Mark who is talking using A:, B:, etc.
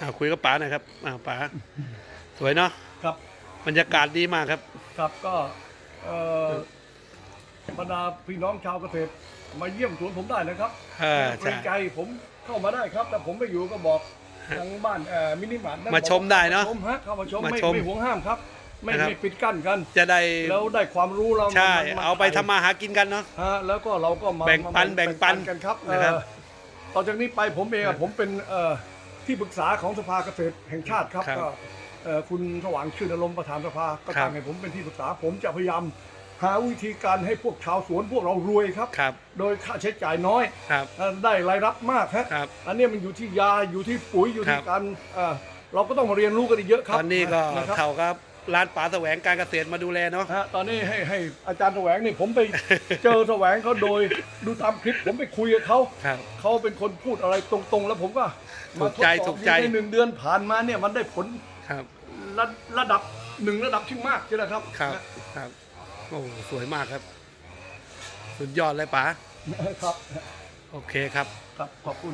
A: อ่าคุยกับป๋าหน่อยครับอ่าป๋าสวยเนาะ
B: ครับ
A: บรรยากาศดีมากครับ
B: ครับก็เอ่อบรรดาพี่น้องชาวเกษตรมาเยี่ยมสวนผมได้นะครับ
A: เออ
B: เกร
A: ใช่
B: งใจผมเข้ามาได้ครับ แต่ผมไปอยู่ก็บอกทางบ้านเอ่อมินิมาร์ทนั่น
A: มาชมได้เนอะ
B: มชมฮะเข้ามาชม
A: มา
B: ไม่
A: ชม
B: ไม่ห่วงห้ามครับ ไม่
A: นะครับ
B: ไม่ปิดกั้นกัน
A: จะได้
B: แล้วได้ความรู้เรา
A: ใช่
B: มัน
A: เอาไปทำมาหากินกันเนาะ
B: ฮะแล้วก็เราก็มา
A: แบ่งปัน
B: มา
A: แบ่งปัน
B: กันครับ
A: นะครับ
B: เอ่อต่อจากนี้ไปผมเอง
A: ครั
B: อะ
A: บ
B: ผมเป็นเอ่อ ที่ปรึกษาของสภาเกษตรแห่งชาติครับ
A: ครับ
B: ก็เอ่อคุณสว่างชื่นอารมณ์ประธานสภาก็
A: ครับ
B: ตั้งให้ผมเป็นที่ปรึกษาผมจะพยายามหาวิธีการให้พวกชาวสวนพวกเรารวยครับ
A: ครับ
B: โดยค่าใช้จ่ายน้อย
A: ครับ
B: เอ่อได้รายรับมากฮะ
A: ครับ
B: อันเนี้ยมันอยู่ที่ยาอยู่ที่ปุ๋ยอยู่
A: ครั
B: ที่
A: บ
B: การเอ่อเราก็ต้องมาเรียนรู้กันอีกเยอะครับ
A: ตอนนี้ก็
B: นะครับ
A: เท่ากับ ร้านป๋าแสวงการเกษตรมาดูแลเนาะ
B: ฮะตอนนี้ให้ให้อาจารย์แสวงนี่ผมไป เจอแสวงเขาโดยดูตามคลิปผมไปคุยกับเขา
A: ครับ
B: เขาเป็นคนพูดอะไรตรงๆ แล้วผมก็มาทด
A: ถูกใจ
B: สอบ
A: ถูกใจ
B: อยู่ในหนึ่งเดือนผ่านมาเนี่ยมันได้ผล
A: ครับ
B: ระระดับหนึ่งระดับที่มากใช่ไหมครับ
A: ครับ ครับ โอ้ สวยมากครับ สุดยอดเลยป๋า
B: ครับ
A: โอเคครับ
B: ครับขอบคุณ